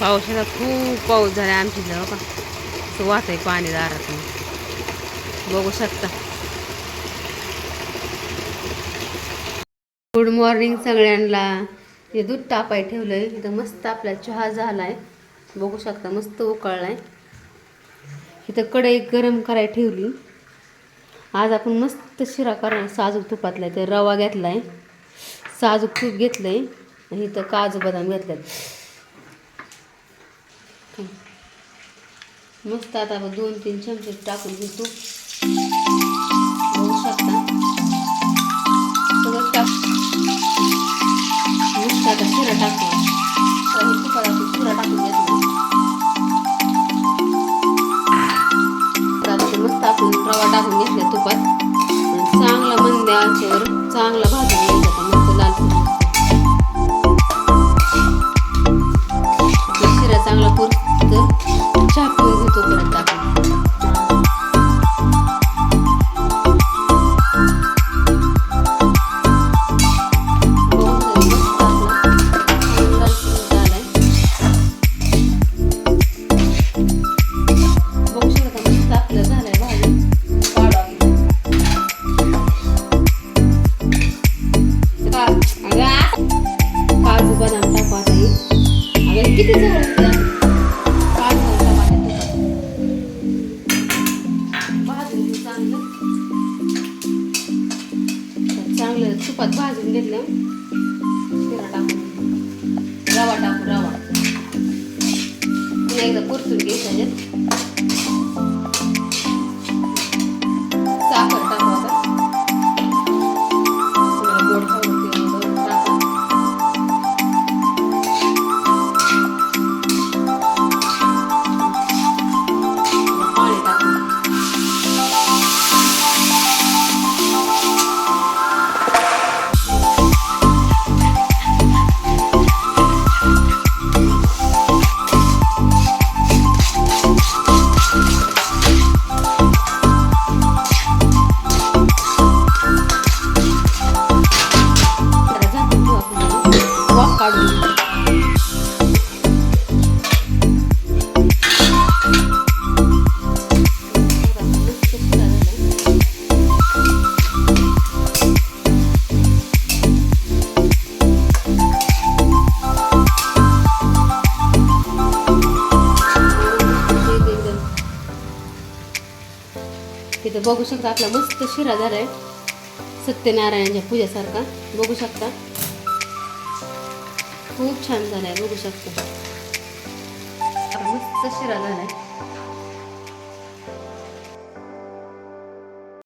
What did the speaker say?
पावसाचा खूप पाऊस झाला आमच्या इथं का असं वाहत आहे पाणी दारात बघू शकता. गुड मॉर्निंग सगळ्यांना. हे दूध तापाय ठेवलंय. इथं मस्त आपला चहा झालाय. बघू शकता मस्त उकळलाय. इथं कढई गरम करायला ठेवली. आज आपण मस्त शिरा करणार साजूक तुपातला तर रवा घेतलाय. साजूक तूप घेतलंय. आहे इथं काजू बदाम घेतल्यात. मस्त आता आपण दोन तीन चमचे टाकून घेतो. बघू शकता. सगळं टाक. मस्त आता शिरा टाकू तर शिरा टाकून घेतला मस्त आपण रवा टाकून घेतला तुपात. चांगला मंद आचेवर चांगला भाजून घ्यायचा मस्त लाल शिरा चांगला पुरतं किती झालं? भाजून चांगलं चांगलं तुपात भाजून घेतलं. शिरा टाकून इथं बघू शकता आपला मस्त शिरा झालाय सत्यनारायणाच्या पूजेसारखा. बघू शकता. खूप छान झालाय बघू शकता. मस्त शिरा झालाय